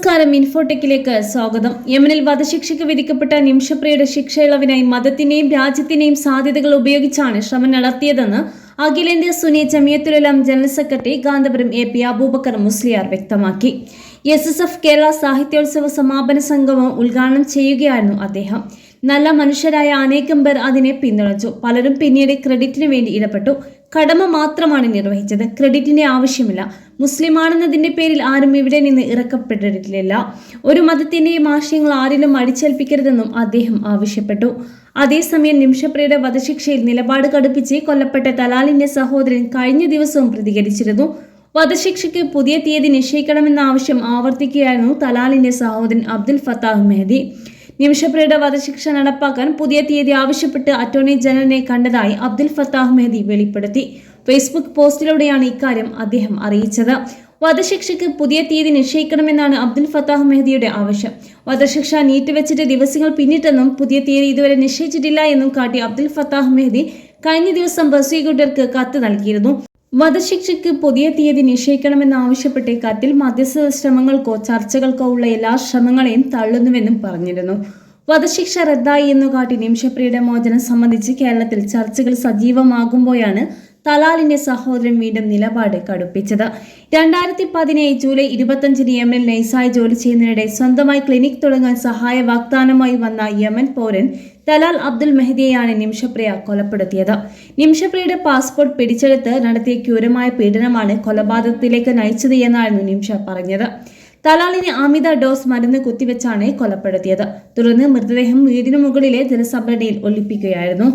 നമസ്കാരം. ഇൻഫോടെക്കിലേക്ക് സ്വാഗതം. യമനിൽ വധശിക്ഷയ്ക്ക് വിധിക്കപ്പെട്ട നിമിഷപ്രിയയുടെ ശിക്ഷ ഇളവിനായി മതത്തിന്റെയും രാജ്യത്തിന്റെയും സാധ്യതകൾ ഉപയോഗിച്ചാണ് ശ്രമം നടത്തിയതെന്ന് അഖിലേന്ത്യാ Sunni Jamiyyathululama general secretary Kanthapuram A P Aboobacker Musliyar വ്യക്തമാക്കി. S S F Kerala Sahityotsav സമാപന സംഗമം ഉദ്ഘാടനം ചെയ്യുകയായിരുന്നു അദ്ദേഹം. നല്ല മനുഷ്യരായ അനേകം പേർ അതിനെ പിന്തുണച്ചു. പലരും പിന്നീട് ക്രെഡിറ്റിന് വേണ്ടി ഇടപെട്ടു. കടമ മാത്രമാണ് നിർവഹിച്ചത്. ക്രെഡിറ്റിന്റെ ആവശ്യമില്ല. മുസ്ലിമാണെന്നതിന്റെ പേരിൽ ആരും ഇവിടെ നിന്ന് ഇറക്കപ്പെട്ടിട്ടില്ല. ഒരു മതത്തിന്റെയും ആശയങ്ങൾ ആരിലും അടിച്ചേൽപ്പിക്കരുതെന്നും അദ്ദേഹം ആവശ്യപ്പെട്ടു. അതേസമയം നിമിഷപ്രിയുടെ വധശിക്ഷയിൽ നിലപാട് കടുപ്പിച്ച് കൊല്ലപ്പെട്ട തലാലിന്റെ സഹോദരൻ കഴിഞ്ഞ ദിവസവും പ്രതികരിച്ചിരുന്നു. വധശിക്ഷയ്ക്ക് പുതിയ തീയതി നിശ്ചയിക്കണമെന്ന ആവശ്യം ആവർത്തിക്കുകയായിരുന്നു തലാലിന്റെ സഹോദരൻ അബ്ദുൽ ഫത്താഹ് മെഹദി. നിമിഷപ്രിയയുടെ വധശിക്ഷ നടപ്പാക്കാൻ പുതിയ തീയതി ആവശ്യപ്പെട്ട് അറ്റോർണി ജനറലിനെ കണ്ടതായി അബ്ദുൽ ഫത്താഹ് മെഹദി വെളിപ്പെടുത്തി. ഫേസ്ബുക്ക് പോസ്റ്റിലൂടെയാണ് ഇക്കാര്യം അദ്ദേഹം അറിയിച്ചത്. വധശിക്ഷയ്ക്ക് പുതിയ തീയതി നിശ്ചയിക്കണമെന്നാണ് അബ്ദുൽ ഫത്താഹ് മെഹദിയുടെ ആവശ്യം. വധശിക്ഷ നീട്ടിവെച്ചിട്ട് ദിവസങ്ങൾ പിന്നിട്ടെന്നും പുതിയ തീയതി ഇതുവരെ നിശ്ചയിച്ചിട്ടില്ല എന്നും കാട്ടി അബ്ദുൽ ഫത്താഹ് മെഹദി കഴിഞ്ഞ ദിവസം ബസീഗുഡർക്ക് കത്ത് നൽകിയിരുന്നു. വധശിക്ഷയ്ക്ക് പുതിയ തീയതി നിശ്ചയിക്കണമെന്നാവശ്യപ്പെട്ട് കത്തിൽ മധ്യസ്ഥ ശ്രമങ്ങൾക്കോ ചർച്ചകൾക്കോ ഉള്ള എല്ലാ ശ്രമങ്ങളെയും തള്ളുന്നുവെന്നും പറഞ്ഞിരുന്നു. വധശിക്ഷ റദ്ദായി എന്നു കാട്ടി നിമിഷപ്രിയുടെ മോചനം സംബന്ധിച്ച് കേരളത്തിൽ ചർച്ചകൾ സജീവമാകുമ്പോഴാണ് തലാലിന്റെ സഹോദരൻ വീണ്ടും നിലപാട് കടുപ്പിച്ചത്. രണ്ടായിരത്തി പതിനേഴ് ജൂലൈ ഇരുപത്തഞ്ചിന് യമനിൽ നൈസായി ജോലി ചെയ്യുന്നതിനിടെ സ്വന്തമായി ക്ലിനിക് തുടങ്ങാൻ സഹായ വാഗ്ദാനമായി വന്ന യമൻ പൗരൻ തലാൽ അബ്ദുൽ മെഹദിയെയാണ് നിംഷപ്രിയ കൊലപ്പെടുത്തിയത്. നിംഷപ്രിയയുടെ പാസ്പോർട്ട് പിടിച്ചെടുത്ത് നടത്തിയ ക്രൂരമായ പീഡനമാണ് കൊലപാതകത്തിലേക്ക് നയിച്ചത് എന്നായിരുന്നു നിംഷ പറഞ്ഞത്. തലാലിന് അമിത ഡോസ് മരുന്ന് കുത്തിവെച്ചാണ് കൊലപ്പെടുത്തിയത്. തുടർന്ന് മൃതദേഹം വീടിനു മുകളിലെ ജലസംഭരണിയിൽ ഒളിപ്പിക്കുകയായിരുന്നു.